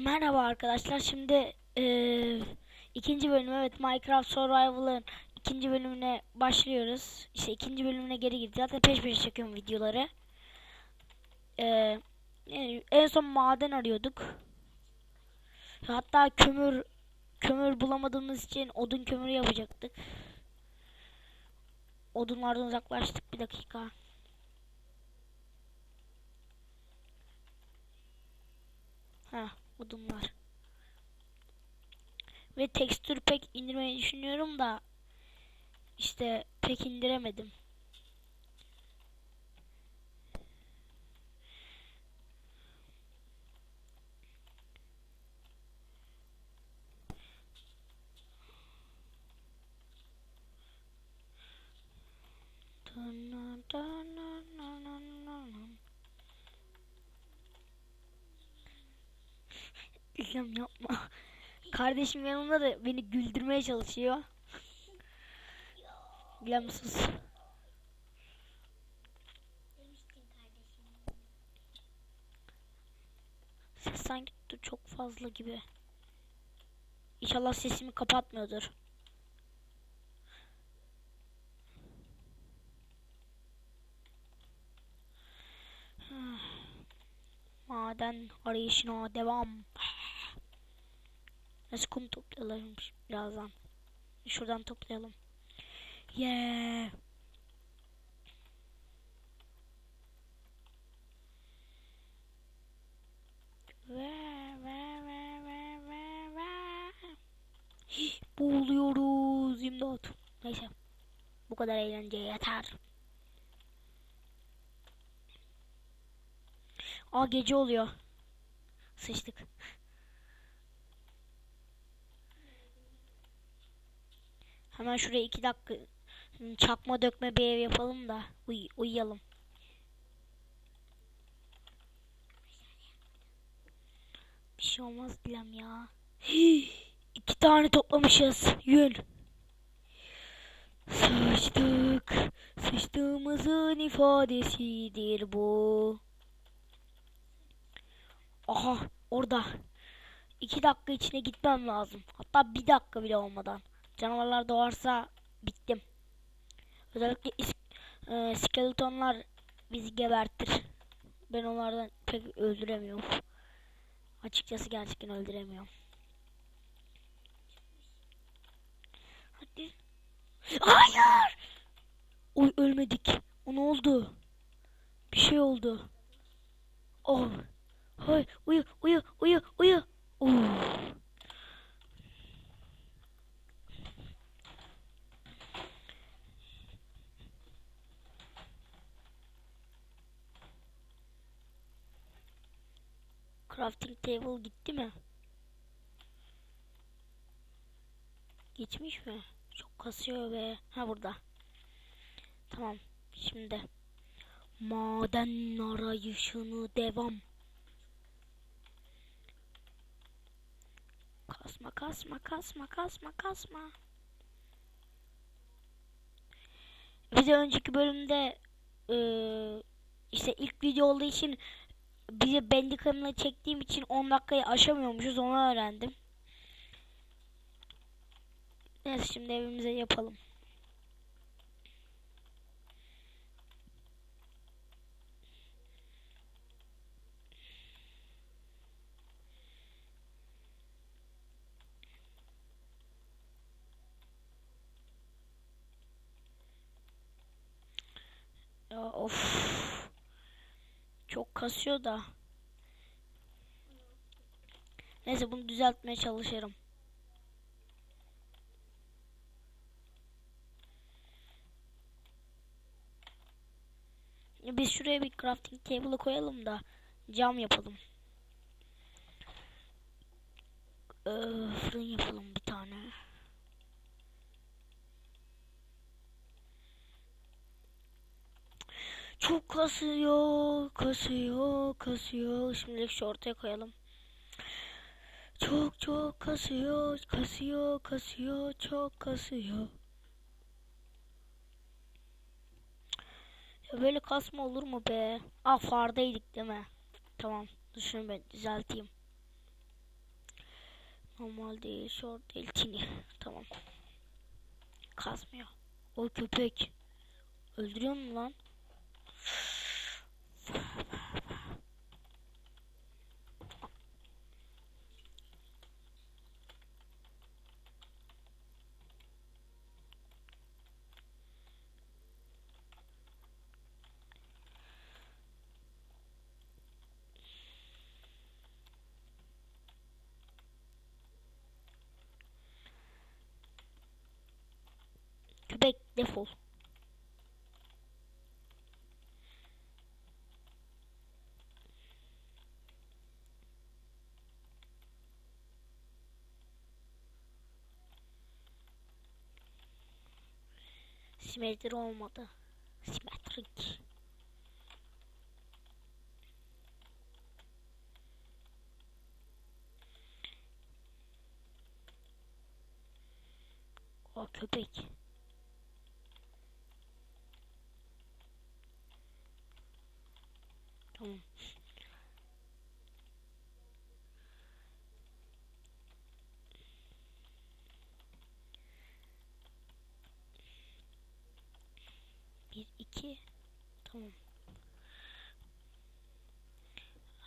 Merhaba arkadaşlar. Şimdi eee, ikinci bölüm evet Minecraft Survival'ın ikinci bölümüne başlıyoruz. İşte ikinci bölümüne geri girdik. Zaten peş peşe çekiyorum videoları. Eee, yani en son maden arıyorduk. Hatta kömür kömür bulamadığımız için odun kömürü yapacaktık. Odunlardan uzaklaştık bir dakika. Ha, odunlar. Ve tekstür pek indirmeyi düşünüyorum da işte pek indiremedim. İlham yapma. Kardeşim yanımda da beni güldürmeye çalışıyor. İlham sus. Ses sanki çok fazla gibi. İnşallah sesimi kapatmıyordur. Maden arayışına devam. Nasıl kum toplayalım birazdan. Şuradan toplayalım. Yeah. Boğuluyoruz imdat. Neyse. Bu kadar eğlence yeter. Aa gece oluyor. Sıçtık. Hemen şuraya iki dakika çakma dökme bir ev yapalım da uy uyuyalım. Bir şey olmaz Dilem ya. iki tane toplamışız. Yün. Sıçtık. Sıçtığımızın ifadesidir bu. Aha orada. İki dakika içine gitmem lazım. Hatta bir dakika bile olmadan. Canavarlar doğarsa bittim. Özellikle e, skeletonlar bizi gebertir. Ben onlardan pek öldüremiyorum. Açıkçası gerçekten öldüremiyorum. Hadi. Hayır. Oy ölmedik. O ne oldu? Bir şey oldu. Oh. Hay uyu uyu uyu uyu. Oh. Crafting table gitti mi? Gitmiş mi? Çok kasıyor be. Ha burada. Tamam. Şimdi maden arayışını devam. Kasma kasma kasma kasma kasma. Bir önceki bölümde eee, işte ilk video olduğu için bize bendi kanalına çektiğim için 10 dakikayı aşamıyormuşuz onu öğrendim. Neyse şimdi evimize yapalım. Ya of. Kasıyor da. Neyse bunu düzeltmeye çalışırım. Biz şuraya bir crafting table'ı koyalım da cam yapalım. Ee, fırın yapalım bir tane. Çok kasıyor, kasıyor, kasıyor. Şimdilik şu ortaya koyalım. Çok çok kasıyor, kasıyor, kasıyor, çok kasıyor. Ya böyle kasma olur mu be? Ah fardaydık değil mi? Tamam. Şunu ben düzelteyim. Normal değil, short değil, tini. Tamam. Kasmıyor. O köpek. Öldürüyor mu lan? Köpek defol. Simetri olmadı. Simetrik. O köpek.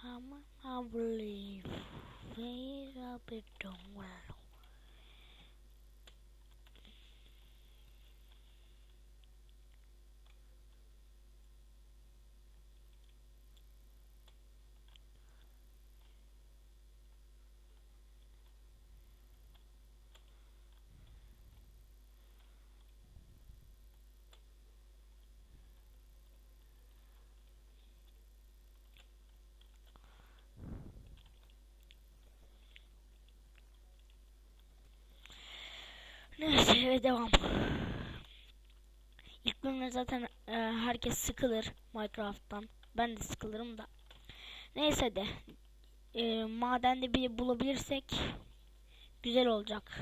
I'm, a believe we will be. Eve devam. İlk bölümde zaten e, herkes sıkılır Minecraft'tan. Ben de sıkılırım da. Neyse de e, madende bir bulabilirsek güzel olacak.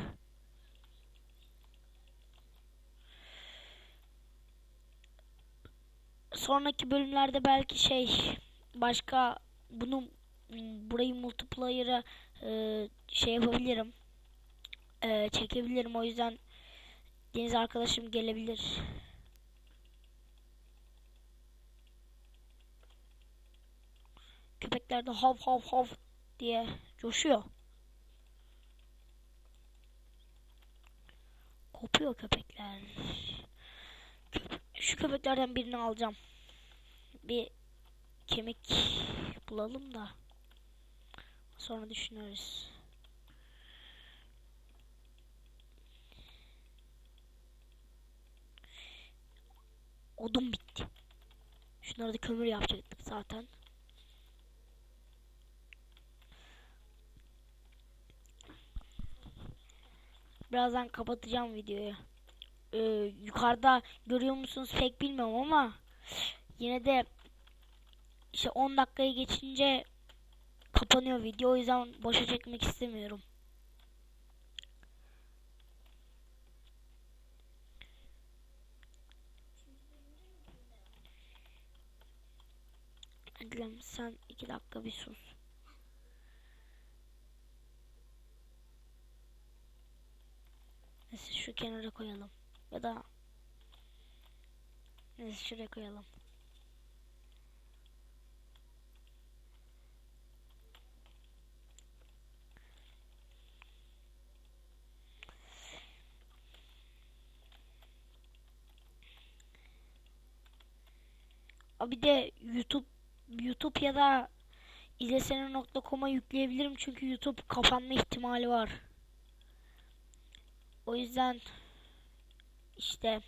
Sonraki bölümlerde belki şey başka bunu burayı multiplayer'a e, şey yapabilirim e, çekebilirim. O yüzden Deniz arkadaşım gelebilir. Köpekler de hav hav hav diye coşuyor. Kopuyor köpekler. Köpe Şu köpeklerden birini alacağım. Bir kemik bulalım da sonra düşünürüz. Odun bitti. Şunları da kömür yapacaktık zaten. Birazdan kapatacağım videoyu. Ee, yukarıda görüyor musunuz pek bilmiyorum ama yine de işte 10 dakikayı geçince kapanıyor video. O yüzden boşa çekmek istemiyorum. Sen iki dakika bir sus. Neyse şu kenara koyalım. Ya da Neyse şuraya koyalım. Bir de YouTube YouTube ya da izlesene.com'a yükleyebilirim çünkü YouTube kapanma ihtimali var. O yüzden işte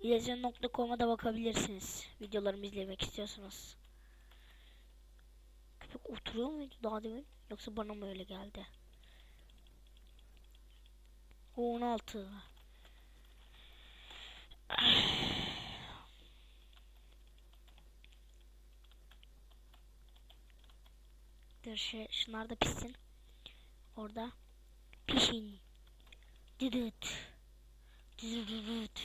izlesene.com'a da bakabilirsiniz. Videolarımı izlemek istiyorsanız. Köpek oturuyor muydu daha demin? Yoksa bana mı öyle geldi? O 16. Dur şu, şunlar da pişsin. Orada. Pişin. Düdüt. Düdüt.